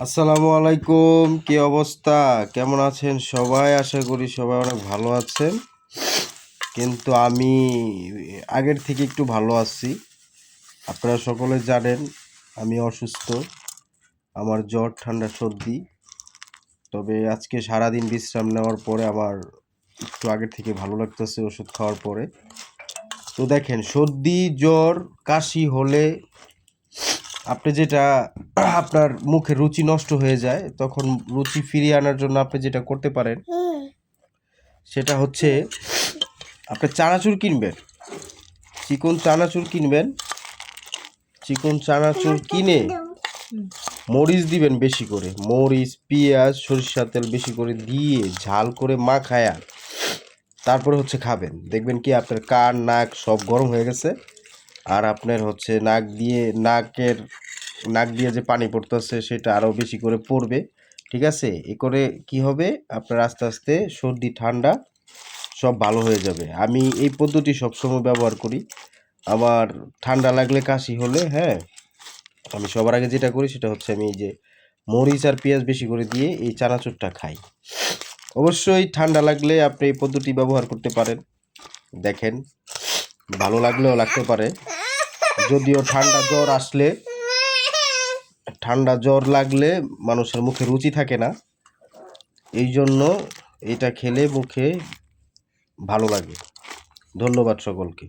আসসালামু আলাইকুম, কি অবস্থা? কেমন আছেন সবাই? আশা করি সবাই অনেক ভালো আছেন। কিন্তু আমি আগের থেকে একটু ভালো আছি। আপনারা সকলে জানেন, আমি অসুস্থ। আমার জ্বর, ঠান্ডা, সর্দি। তবে আজকে সারাদিন বিশ্রাম নেওয়ার পরে আমার একটু আগের থেকে ভালো লাগতেছে ওষুধ খাওয়ার পরে। তো দেখেন, সর্দি, জ্বর, কাশি হলে আপনি যেটা আপনার মুখে রুচি নষ্ট হয়ে যায় তখন রুচি ফিরিয়ে আনার জন্য আপনি যেটা করতে পারেন সেটা হচ্ছে আপনি চানাচুর কিনবেন। চিকন চানাচুর কিনবেন। চিকন চানাচুর কিনে মরিচ দিবেন বেশি করে। মরিচ পেঁয়াজ সরিষার তেল বেশি করে দিয়ে ঝাল করে মাখায়া তারপরে হচ্ছে খাবেন। দেখবেন কি আপনার কান নাক সব গরম হয়ে গেছে। আর আপনার হচ্ছে নাক দিয়ে নাকের নাক দিয়ে যে পানি পড়তেছে সেটা আরও বেশি করে পড়বে, ঠিক আছে? এ করে কি হবে? আপনার আস্তে আস্তে সর্দি, ঠান্ডা সব ভালো হয়ে যাবে। আমি এই পদ্ধতি সবসময় ব্যবহার করি। আমার ঠান্ডা লাগলে কাশি হলে হ্যাঁ আমি সবার আগে যেটা করি সেটা হচ্ছে আমি এই যে মরিচ আর পেঁয়াজ বেশি করে দিয়ে এই চানাচুরটা খাই। অবশ্যই ঠান্ডা লাগলে আপনি এই পদ্ধতি ব্যবহার করতে পারেন। দেখেন, ভালো লাগলেও লাগতে পারে। যদিও ঠান্ডা জ্বর আসলে ঠান্ডা জ্বর লাগলে মানুষের মুখে রুচি থাকে না। এই জন্য এটা খেলে মুখে ভালো লাগে। ধন্যবাদ সকলকে।